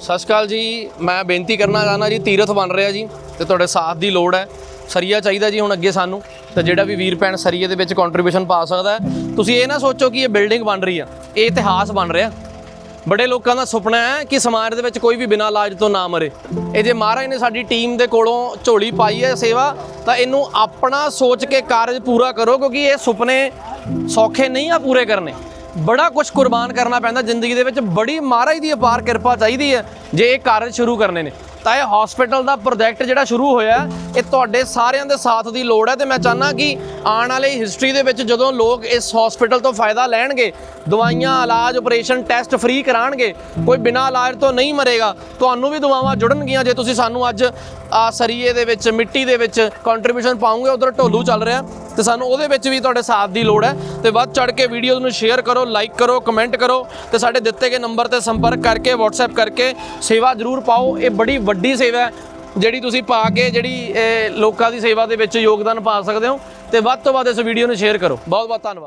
ਸਤਿ ਸ਼੍ਰੀ ਅਕਾਲ ਜੀ, ਮੈਂ ਬੇਨਤੀ ਕਰਨਾ ਚਾਹੁੰਦਾ ਜੀ, ਤੀਰਥ ਬਣ ਰਿਹਾ ਜੀ ਤੇ ਤੁਹਾਡੇ ਸਾਥ ਦੀ ਲੋੜ ਹੈ। ਸਰੀਆ ਚਾਹੀਦਾ ਜੀ ਹੁਣ ਅੱਗੇ ਸਾਨੂੰ ਤਾਂ ਜਿਹੜਾ ਵੀ ਵੀਰ ਭੈਣ ਸਰੀਏ ਦੇ ਵਿੱਚ ਕੰਟਰੀਬਿਊਸ਼ਨ ਪਾ ਸਕਦਾ ਹੈ। ਤੁਸੀਂ ਇਹ ਨਾ ਸੋਚੋ ਕਿ ਇਹ ਬਿਲਡਿੰਗ ਬਣ ਰਹੀ ਆ, ਇਹ ਇਤਿਹਾਸ ਬਣ ਰਿਹਾ। ਬੜੇ ਲੋਕਾਂ ਦਾ ਸੁਪਨਾ ਹੈ ਕਿ ਸਮਾਜ ਦੇ ਵਿੱਚ ਕੋਈ ਵੀ ਬਿਨਾਂ ਇਲਾਜ ਤੋਂ ਨਾ ਮਰੇ। ਇਹ ਜੇ ਮਹਾਰਾਜ ਨੇ ਸਾਡੀ ਟੀਮ ਦੇ ਕੋਲੋਂ ਝੋਲੀ ਪਾਈ ਹੈ ਸੇਵਾ, ਤਾਂ ਇਹਨੂੰ ਆਪਣਾ ਸੋਚ ਕੇ ਕਾਰਜ ਪੂਰਾ ਕਰੋ, ਕਿਉਂਕਿ ਇਹ ਸੁਪਨੇ ਸੌਖੇ ਨਹੀਂ ਆ ਪੂਰੇ ਕਰਨੇ। ਬੜਾ ਕੁਝ ਕੁਰਬਾਨ ਕਰਨਾ ਪੈਂਦਾ ਜ਼ਿੰਦਗੀ ਦੇ ਵਿੱਚ। ਬੜੀ ਮਹਾਰਾਜ ਦੀ ਅਪਾਰ ਕਿਰਪਾ ਚਾਹੀਦੀ ਹੈ ਜੇ ਇਹ ਕਾਰਜ ਸ਼ੁਰੂ ਕਰਨੇ ਨੇ। ਤਾਂ ਇਹ ਹਸਪੀਟਲ ਦਾ ਪ੍ਰੋਜੈਕਟ ਜਿਹੜਾ ਸ਼ੁਰੂ ਹੋਇਆ, ਇਹ ਤੁਹਾਡੇ ਸਾਰਿਆਂ ਦੇ ਸਾਥ ਦੀ ਲੋੜ ਹੈ ਤੇ ਮੈਂ ਚਾਹਨਾ ਕਿ ਆਉਣ ਵਾਲੀ ਹਿਸਟਰੀ ਦੇ ਵਿੱਚ ਜਦੋਂ ਲੋਕ ਇਸ ਹਸਪੀਟਲ ਤੋਂ ਫਾਇਦਾ ਲੈਣਗੇ, ਦਵਾਈਆਂ, ਇਲਾਜ ਆਪਰੇਸ਼ਨ ਟੈਸਟ ਫ੍ਰੀ ਕਰਾਣਗੇ, ਕੋਈ ਬਿਨਾਂ ਇਲਾਜ ਤੋਂ ਨਹੀਂ ਮਰੇਗਾ, ਤੁਹਾਨੂੰ ਵੀ ਦੁਆਵਾਂ ਜੁੜਨਗੀਆਂ ਜੇ ਤੁਸੀਂ ਸਾਨੂੰ ਅੱਜ, ਆ ਸਰੀਏ ਦੇ ਵਿੱਚ, ਮਿੱਟੀ ਦੇ ਵਿੱਚ ਕੰਟਰੀਬਿਊਸ਼ਨ ਪਾਉਂਗੇ, ਉਧਰ ਢੋਲੂ ਚੱਲ ਰਿਹਾ। ਤੇ ਸਾਨੂੰ ਉਹਦੇ ਵਿੱਚ ਵੀ ਤੁਹਾਡੇ ਸਾਥ ਦੀ ਲੋੜ ਹੈ। ਤੇ ਵੱਧ ਚੜ ਕੇ ਵੀਡੀਓ ਨੂੰ ਸ਼ੇਅਰ ਕਰੋ ਲਾਈਕ ਕਰੋ ਕਮੈਂਟ ਕਰੋ ਤੇ ਸਾਡੇ ਦਿੱਤੇ ਗਏ ਨੰਬਰ ਤੇ ਸੰਪਰਕ ਕਰਕੇ, WhatsApp ਕਰਕੇ ਸੇਵਾ ਜ਼ਰੂਰ ਪਾਓ। ਇਹ ਬੜੀ ਵੱਡੀ ਸੇਵਾ ਹੈ, ਜਿਹੜੀ ਤੁਸੀਂ ਪਾ ਕੇ ਜਿਹੜੀ ਲੋਕਾਂ ਦੀ ਸੇਵਾ ਦੇ ਵਿੱਚ ਯੋਗਦਾਨ ਪਾ ਸਕਦੇ ਹੋ। ਤੇ ਵੱਧ ਤੋਂ ਵੱਧ ਇਸ ਵੀਡੀਓ ਨੂੰ ਸ਼ੇਅਰ ਕਰੋ। ਬਹੁਤ ਬਹੁਤ ਧੰਨਵਾਦ।